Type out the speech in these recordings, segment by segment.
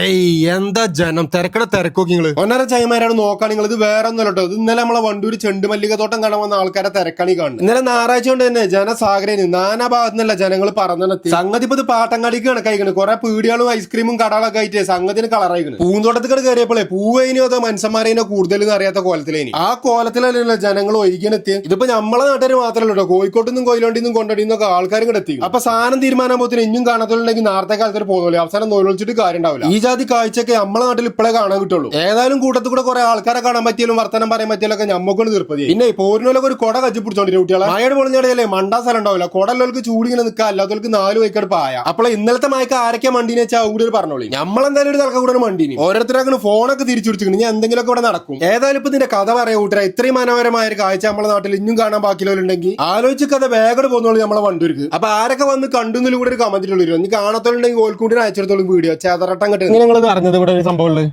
ഏയ് എന്താ ജനം? തിരക്കട തിരക്കൊക്കെ നിങ്ങൾ. ഒന്നര ചൈമാരാണ് നോക്കാൻ നിങ്ങൾ ഇത് വേറെ ഒന്നും കേട്ടോ. ഇത് ഇന്നലെ നമ്മളെ വണ്ടൂര് ചെണ്ടുമല്ലിക തോട്ടം കാണാൻ വന്ന ആൾക്കാരെ തിരക്കണി കാണുന്നത്. ഇന്നലെ ഞായറാഴ്ച കൊണ്ട് തന്നെ ജനസാഗരന് നാനാ ഭാഗത്തു നിന്നല്ല ജനങ്ങൾ പറഞ്ഞെത്തി സംഗതി ഇപ്പൊ ഇത് പാട്ടങ്ങാടിക്ക് കണക്കായിക്കണ്. കുറെ പീടികളും ഐസ്ക്രീമും കടകളൊക്കെ ആയിട്ട് സംഗതിന് കളറായിക്കണ്. പൂന്തോട്ടത്തിൽ കയറിയപ്പോഴേ പൂവേനോ അതോ മനുഷ്യന്മാരേനോ കൂടുതൽ അറിയാത്ത കോലത്തിലേനി. ആ കോലത്തിലല്ല ജനങ്ങൾ ഒരിക്കലെത്തി ഇതിപ്പോ നമ്മളെ നാട്ടുകാർ മാത്രമല്ല കേട്ടോ. കോഴിക്കോട്ട് നിന്നും കൊയിലോണ്ടിൽ നിന്നും കൊണ്ടടിന്നൊക്കെ ആൾക്കാരും കൂടെ എത്തി അപ്പൊ സാധനം തീരുമാനം തീരുമാനമാകുമ്പോൾ ഇനിയും കാണാത്തുണ്ടെങ്കിൽ നേരത്തെ കാലത്ത് പോകുന്നില്ല അവസാനം നോലൊളിച്ചിട്ട് കാര്യം ഉണ്ടാവില്ല ഈ ജാതി കാഴ്ചയൊക്കെ നമ്മളെ നാട്ടിൽ ഇപ്പോഴേ കാണാൻ കിട്ടുള്ളൂ. ഏതായാലും കൂട്ടത്തിൽ കൂടെ കുറെ ആൾക്കാരെ കാണാൻ പറ്റിയാലും വർത്തനം പറയാൻ പറ്റിയാലൊക്കെ ഞമ്മക്കൊണ്ട് തീർപ്പതി പിന്നെ പോരിനോലൊക്കെ ഒരു കുട കച്ചി പിടിച്ചോണ്ടിരും കുട്ടികളെ. മഴയുടെ പൊളിഞ്ഞടയല്ലേ മണ്ടാ സ്ഥലം ഉണ്ടാവില്ല. കൊടല്ലോർക്ക് ചൂടിങ്ങനെ നിൽക്കുക അല്ലാത്തവർക്ക് നാല് വൈക്കട് പായ. അപ്പോൾ ഇന്നലത്തെ മയക്ക് ആരൊക്കെ മണ്ടീനെ ഒരു പറഞ്ഞോളി. നമ്മളെന്തായാലും ഒരു തലക്ക കൂടെ മണ്ടീനി. ഓരോരുത്തരാണ് ഫോണൊക്കെ തിരിച്ചു പിടിച്ചിട്ടുണ്ട് ഞാൻ എന്തെങ്കിലുമൊക്കെ ഇവിടെ നടക്കും. ഏതായാലും ഇപ്പൊ ഇതിന്റെ കഥ പറയാ കൂട്ടര. ഇത്രയും മനോഹരമായ ഒരു കാഴ്ച നമ്മളെ നാട്ടിൽ ഇന്നും കാണാൻ ബാക്കിയുള്ളവരുണ്ടെങ്കിൽ ആലോചിച്ച് കഥ വേഗം പോകുന്നുള്ളൂ നമ്മളെ വണ്ടൂർക്ക്. അപ്പൊ ആരൊക്കെ വന്ന് കണ്ടുന്നതിലൂടെ ഒരു കമന്റിലുള്ളൂ നീ ഇനി കാണാത്തോളുണ്ടെങ്കിൽ ഓൽക്കൂട്ടിന് അയച്ചെടുത്തോളും വീഡിയോ. ചേതറട്ടം കിട്ടും നിങ്ങൾ അറിഞ്ഞത് ഇവിടെ ഒരു സംഭവം ഉള്ളത്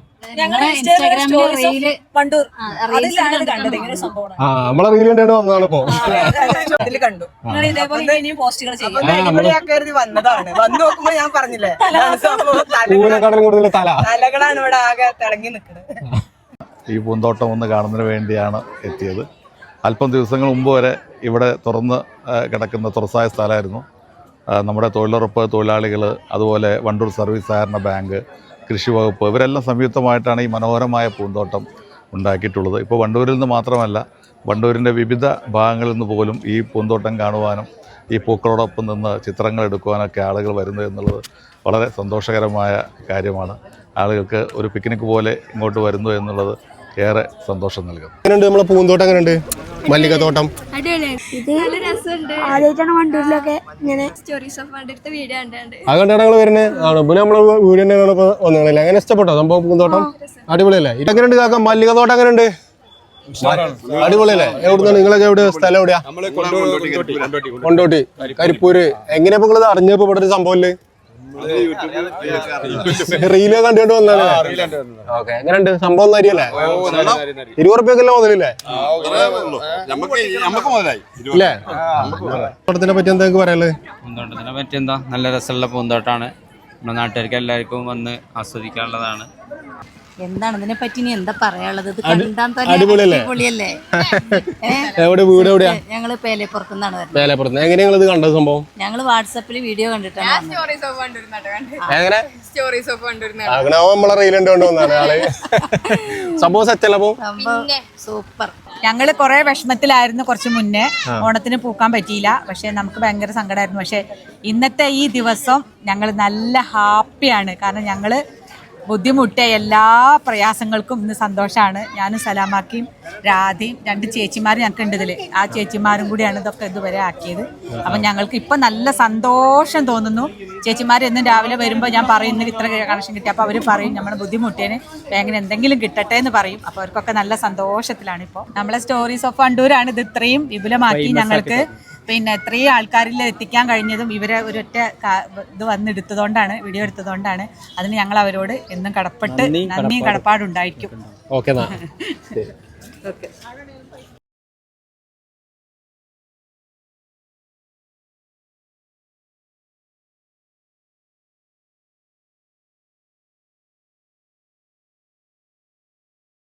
ആ, നമ്മളെ റീൽ വന്നതാണ് ഇപ്പോ ഇതിൽ കണ്ടു. നിങ്ങൾ ഇതേപോലെ ഇനിയും പോസ്റ്റുകൾ ചെയ്യും. അടിപൊളിയാക്കരുത് വന്നതാണ്. വന്നു നോക്കുമ്പോ ഞാൻ പറഞ്ഞില്ലേ? ഇതാണ് സംഭവം. തലകളാണ്- പൂവിനെക്കാളും കൂടുതൽ തല. തലകളാണ് ഇവിടെ ആകെ തിളങ്ങി നിൽക്കുന്നത് ഈ പൂന്തോട്ടം ഒന്ന് കാണുന്നതിന് വേണ്ടിയാണ് എത്തിയത്. അല്പം ദിവസങ്ങൾ മുമ്പ് വരെ ഇവിടെ തുറന്ന് ആ, കിടക്കുന്ന തുറസായ സ്ഥലമായിരുന്നു. ആ, നമ്മുടെ തൊഴിലുറപ്പ് തൊഴിലാളികൾ അതുപോലെ വണ്ടൂർ സർവീസ് സഹകരണ ബാങ്ക് കൃഷി വകുപ്പ്. ഇവരെല്ലാം സംയുക്തമായിട്ടാണ് ഈ മനോഹരമായ പൂന്തോട്ടം ഉണ്ടാക്കിയിട്ടുള്ളത്. ഇപ്പോൾ വണ്ടൂരിൽ നിന്ന് മാത്രമല്ല വണ്ടൂരിന്റെ വിവിധ ഭാഗങ്ങളിൽ നിന്ന് പോലും ഈ പൂന്തോട്ടം കാണുവാനും ഈ പൂക്കളോടൊപ്പം നിന്ന് ചിത്രങ്ങൾ എടുക്കുവാനൊക്കെ ആളുകൾ വരുന്നു എന്നുള്ളത് വളരെ സന്തോഷകരമായ കാര്യമാണ്. ആളുകൾക്ക് ഒരു പിക്നിക് പോലെ ഇങ്ങോട്ട് വരുന്നു എന്നുള്ളത് ഏറെ സന്തോഷം നൽകുന്നു. എങ്ങനെയുണ്ട് നമ്മളെ പൂന്തോട്ടം എങ്ങനെയുണ്ട്? മല്ലിക തോട്ടം ഇത് ആദ്യമായിട്ടാണ് വണ്ടൂരിലൊക്കെ ഇങ്ങനെ സ്റ്റോറീസ് ഓഫ് വീഡിയോ കണ്ടാണ്ട്. അത് കണ്ടാണ് ഞങ്ങൾ വരുന്നത് ആണ്? പിന്നെ നമ്മളെ വീട് തന്നെ വന്നില്ല അങ്ങനെ ഇഷ്ടപ്പെട്ടോ സംഭവം പൂന്തോട്ടം? അടിപൊളിയല്ലേ? ഇതെങ്ങനെയുണ്ട് കാക്ക? മല്ലികത്തോട്ടം എങ്ങനെയുണ്ട്? അടിപൊളിയല്ലേ? എവിടുന്നാണ്? നിങ്ങളൊക്കെ എവിടെ? സ്ഥലം എവിടെയാ? കൊണ്ടോട്ടി കരിപ്പൂര്. എങ്ങനെയാ നിങ്ങളത് അറിഞ്ഞപ്പോ ഇവിടെ ഒരു സംഭവം റീൽ കണ്ടുകൊണ്ട് വന്നാണ് ഓക്കെ എങ്ങനെയുണ്ട്? സംഭവം നരിയല്ലേ ഇരുപത് റുപ്യക്കല്ലേ മുതലില്ലേ? ഇല്ലേ? തോട്ടത്തിനെ പറ്റി എന്താ നിങ്ങൾക്ക് പറയാനുള്ളത്? പൂന്തോട്ടത്തിനെ പറ്റി എന്താ? നല്ല രസമുള്ള പൂന്തോട്ടാണ്. നമ്മുടെ നാട്ടുകാർക്ക് എല്ലാവർക്കും വന്ന് ആസ്വദിക്കാനുള്ളതാണ്. എന്താണ് ഇതിനെ പറ്റി ഇനി എന്താ പറയാനുള്ളത്? ഇത് കണ്ടാൻ തന്നെ അടിപൊളിയല്ലേ? അടിപൊളിയല്ലേ? ഏ? എവിടെ വീട് എവിടെയാ? ഞങ്ങൾ കൊറേ വരുന്നത്. ഇത് കണ്ടത് സംഭവം? ഞങ്ങൾ വാട്സാപ്പിൽ വീഡിയോ കണ്ടിട്ടാണ് സ്റ്റോറീസ് ഓഫ് സ്റ്റോറീസ് ഓഫ് കണ്ടിരുന്ന അങ്ങനെ നമ്മളെ റീലുണ്ട് കൊണ്ടുവന്നാണ് ആൾ. സംഭവം സൂപ്പർ. ഞങ്ങൾ കുറെ വിഷമത്തിലായിരുന്നു കുറച്ച് മുന്നേ. ഓണത്തിന് പൂക്കാൻ പറ്റിയില്ല. പക്ഷെ നമുക്ക് ഭയങ്കര സങ്കടമായിരുന്നു പക്ഷെ ഇന്നത്തെ ഈ ദിവസം ഞങ്ങൾ നല്ല ഹാപ്പിയാണ് കാരണം ഞങ്ങൾ ബുദ്ധിമുട്ടിയ എല്ലാ പ്രയാസങ്ങൾക്കും ഇന്ന് സന്തോഷമാണ് ഞാനും സലാമാക്കിയും രാധയും രണ്ട് ചേച്ചിമാരും ഞങ്ങൾക്ക് ഉണ്ട് ഇതിൽ ആ ചേച്ചിമാരും കൂടിയാണ് ഇതൊക്കെ ഇതുവരെ ആക്കിയത്. അപ്പം ഞങ്ങൾക്ക് ഇപ്പം നല്ല സന്തോഷം തോന്നുന്നു. ചേച്ചിമാർ എന്നും രാവിലെ വരുമ്പോൾ ഞാൻ പറയും ഇന്ന് ഇത്ര കണക്ഷൻ കിട്ടി. അപ്പോൾ അവർ പറയും നമ്മുടെ ബുദ്ധിമുട്ടിയതിന് ബാങ്കിന് എന്തെങ്കിലും കിട്ടട്ടെ എന്ന് പറയും. അപ്പോൾ അവർക്കൊക്കെ നല്ല സന്തോഷത്തിലാണ് ഇപ്പോൾ നമ്മളെ സ്റ്റോറീസ് ഓഫ് വണ്ടൂരാണ് ഇത് ഇത്രയും വിപുലമാക്കി ഞങ്ങൾക്ക് പിന്നെ ഇത്രയും ആൾക്കാരിൽ എത്തിക്കാൻ കഴിഞ്ഞതും ഇവരെ ഒരൊറ്റ ഇത് വന്നെടുത്തതുകൊണ്ടാണ് വീഡിയോ എടുത്തതുകൊണ്ടാണ്. അതിന് ഞങ്ങൾ അവരോട് എന്നും കടപ്പെട്ട് നന്ദിയും കടപ്പാടുണ്ടായിരിക്കും. Okay okay.